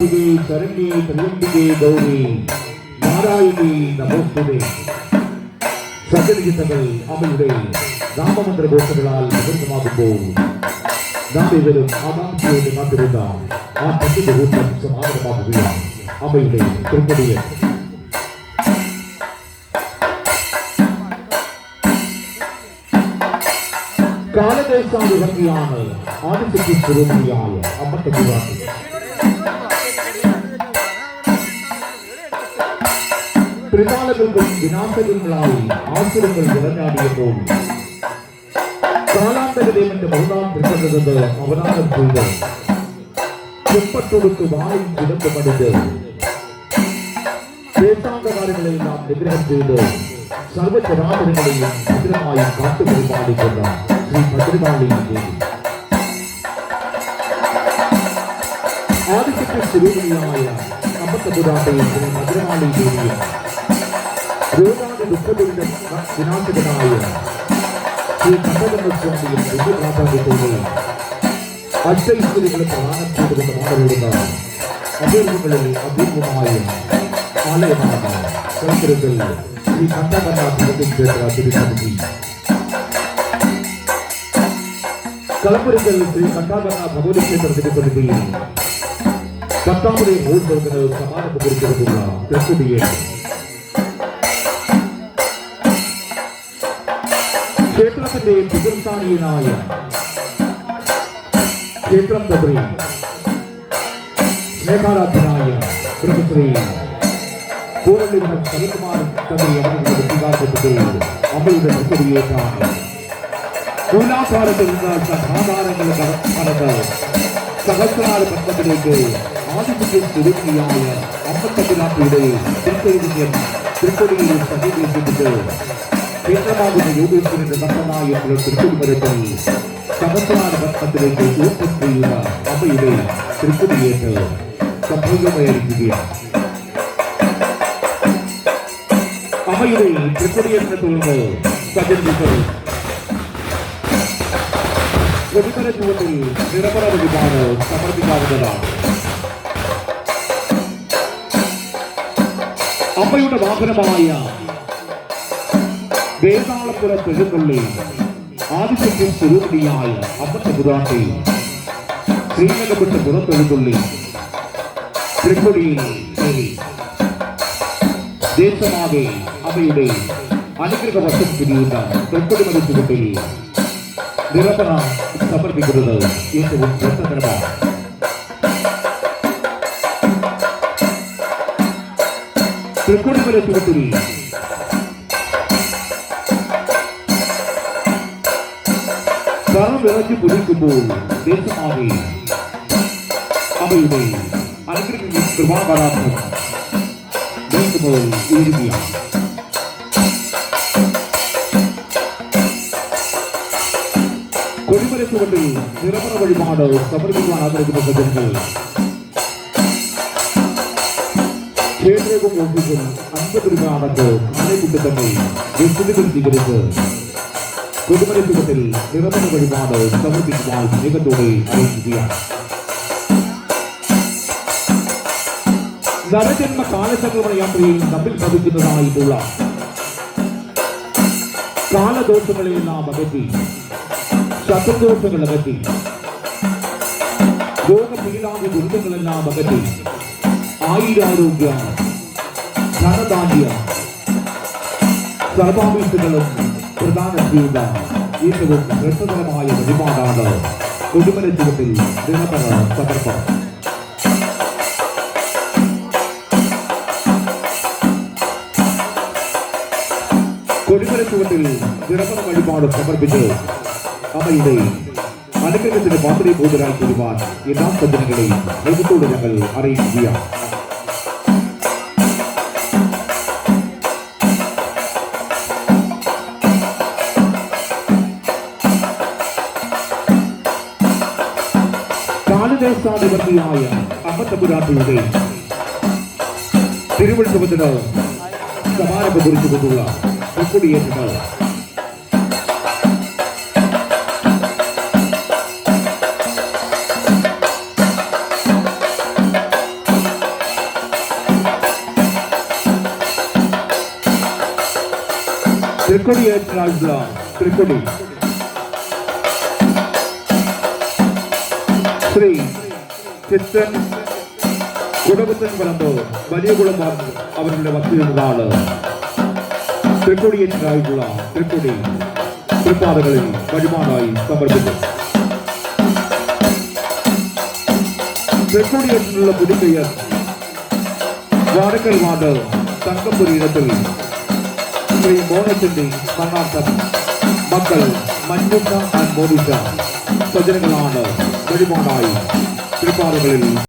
ശരണ്യേ ത്രിയംബികേ ഗൗരി നാരായണി നമോസ്തുതേ സകലഗീതങ്ങൾ അവയുടെ നാമമന്ത്ര ഘോഷങ്ങളാൽ പ്രകൃതമാകുമ്പോൾ നാം ഇവരും ആകാംക്ഷയോട് കാത്തിരുന്ന ആ പത്തിന്റെ കൂട്ടം സമാധാനമാകുകയാണ് അവയുടെ തൃപ്പടിയെ കാലദേശാനുഭംഗിയാണ് ആദിത്യത്തിൽ സ്വരൂപിയായ അമ്മത്തെ പുരാണം ത്രികാലങ്ങൾക്കും വിനാശകങ്ങളായി ആസുരങ്ങൾ നിറഞ്ഞാടിയപ്പോൾ കാലാന്തരദേവന്റെ മൂന്നാം തൃക്കണ്ടത് അവനാദം ചെയ്ത്. ചെപ്പത്തൊടുത്ത് വായിൽ കിടന്നു പണിത് വേദാന്തകാര്യങ്ങളെല്ലാം നിഗ്രഹം ചെയ്ത് സർവചരാചരങ്ങളെയും ഭദ്രമായും കാത്തുപരിപാലിക്കുന്ന ശ്രീ ഭദ്രകാളി ദേവി ആദിത്യത്തെ സ്വരൂപിണിയായ അമ്പത്തപുരാട്ടയും ശ്രീ ഭദ്രകാളി ദേവിയും கோடான முப்பதில் ஸ்ரீ கண்டகம சுவாமியின் விஜய காப்பாற்றத்தை அச்சைஸ்வரிகளுக்கு ஆனம் செய்து கொண்ட ஸ்ரீ கண்டகண்ணா பிரதிம் பேசுகிறார் திருச்சி கலம்புரிகள் ஸ்ரீ கண்டாகண்ணா பகவதி கேந்திர திருப்பதியில் பத்தாம் முறை மூன்று சமாதானப்பட்டிருக்கிறது பிரசுதியை ക്ഷേത്രത്തിന്റെ പിതൃസ്ഥാനീയനായ ക്ഷേത്രം തന്ത്രി സ്നേഹാരാധനായ ബ്രഹ്മശ്രീ പൂർണ്ണിമനം സലികുമാർ തന്ത്രി അവരുടെ വ്യക്തികാർക്കപ്പെട്ടു അമ്മയുടെ നിർത്തരിയേറ്റാണ് മൂലാകാലത്ത് നിന്ന് സമാധാനങ്ങൾ കടന്ന് സഹസ്രാര പത്മത്തിലേക്ക് ആദിത്യത്തിൽ സ്വരൂപിയായ അമ്പത്തത്തിനാപ്പിയുടെ തിരുത്തരിഞ്ഞം തൃക്കൊടിയിൽ സന്നിവേശിപ്പിച്ച് കേന്ദ്രമാകുന്ന യോഗേശ്വരന്റെ നഷ്ടമായ തൃക്കൊടിമരത്തിൽ സഹസ്രാര ഭക്ഷണത്തിലേക്ക് ഊർപ്പം ചെയ്യുന്ന അമ്മയുടെ തൃക്കൊടിയേറ്റ് സംഭവമായിരിക്കുകയാണ് അമ്മയുടെ തൃക്കൊടിയേറ്റിനെ തുടർന്ന് സജന്മികൾ പ്രതിഫല ചുവട്ടിൽ നിരപര വഴിപാട് സമർപ്പിക്കാവുന്നതാണ്. അമ്മയുടെ വാഹനമായ വേതാളപ്പുര പെരുന്നുള്ളി ആദിത്യത്തിൽ സ്വരൂപിയായ അമ്മത്തെ പുരാട്ടി ശ്രീനഗപ്പെട്ട് പുറത്തെഴുത്തുള്ളി തൃക്കൊടിയിൽ ദേശമാകെ അവയുടെ അനുഗ്രഹ വശം തിരിയുന്ന തൃക്കൊടി മരിച്ചുകൊണ്ടിൽ നിരപ്പണ സമർപ്പിക്കുന്നത് ഏറ്റവും രസകരമാണ് തൃക്കൊടിമല കറ വിറച്ച് കുതിക്കുമ്പോൾ ദേശമാകെ അവയുടെ അനുഗ്രഹ കൃപാകരാത്മം നീക്കുമ്പോൾ ഉയരുകയാണ്. കൊടിമരച്ചുവട്ടിൽ നിറമറ വഴിപാട് സമർപ്പിക്കുവാൻ ആഗ്രഹിക്കുന്ന സജ്ജനങ്ങൾ ക്ഷേത്രവും ഓഫീസും അൻപത് രൂപ അടച്ച് നാളെക്കുട്ടി തന്നെ രസീതുകൾ സ്വീകരിച്ച് കൊടിമരച്ചുവട്ടിൽ നിറമറ വഴിപാട് സമർപ്പിക്കുവാൻ സ്നേഹത്തോടെ അറിയിക്കുകയാണ്. നരജന്മ കാലചക്രമണ യാത്രയിൽ തമ്മിൽ പതിക്കുന്നതായിട്ടുള്ള നാം അകറ്റി ശത്രുദോഷങ്ങൾ അകറ്റി രോഗപീഠാതി ദുരിതങ്ങളെല്ലാം അകറ്റി ആയുരാരോഗ്യ ധനദാന്യ സർവാഭീഷകളും പ്രദാനം ചെയ്യുന്ന ഏറ്റവും രസകരമായ റിമാർഡാണ് കൊടിമല ചുവട്ടിൽ ദിനപര സമർപ്പണം കൊടിമല ചുവട്ടിൽ ദിനപര വഴിപാട് സമർപ്പിച്ച് അവയുടെ അനുഗ്രഹത്തിന് പാത്രീഭൂതരായി തീരുവാൻ എല്ലാ സജ്ജനങ്ങളെയും ദൈവത്തോട് ഞങ്ങൾ അറിയിക്കുകയാണ്. ക്ഷേത്രാധിപതിയായ അമ്പത്തമ്പുരാട്ടിയുടെ തിരുവനന്തപുരത്തിന് സമാരംഭം കുറിച്ചുകൊണ്ടുള്ള ഒക്കുടിയേറ്റങ്ങൾ திருக்கொடி ஏற்றால் திருக்கொடி ശ്രീ ചിത്രൻ കുടകുത്തൻ പറമ്പ് വലിയ കുളമാർ അവരുടെ വസ്തുതാണ് തൃക്കൊടിയേറ്റനായിട്ടുള്ള തൃക്കൊടി തൃപ്പാതകളിൽ വഴിപാടായി സമർപ്പിച്ചു തൃക്കൊടിയേറ്റിനുള്ള പുതുക്കയ്യർ വാടക്കൽ വാർഡ് തങ്കമ്പുരീരത്തിൽ ശ്രീ മോനത്തിന്റെ മരണാർത്ഥം മക്കൾ മഞ്ഞുട്ട ആൻഡ് മോനിഷ സ്വജനങ്ങളാണ് വഴിപാടായി തൃപ്പാതകളിൽ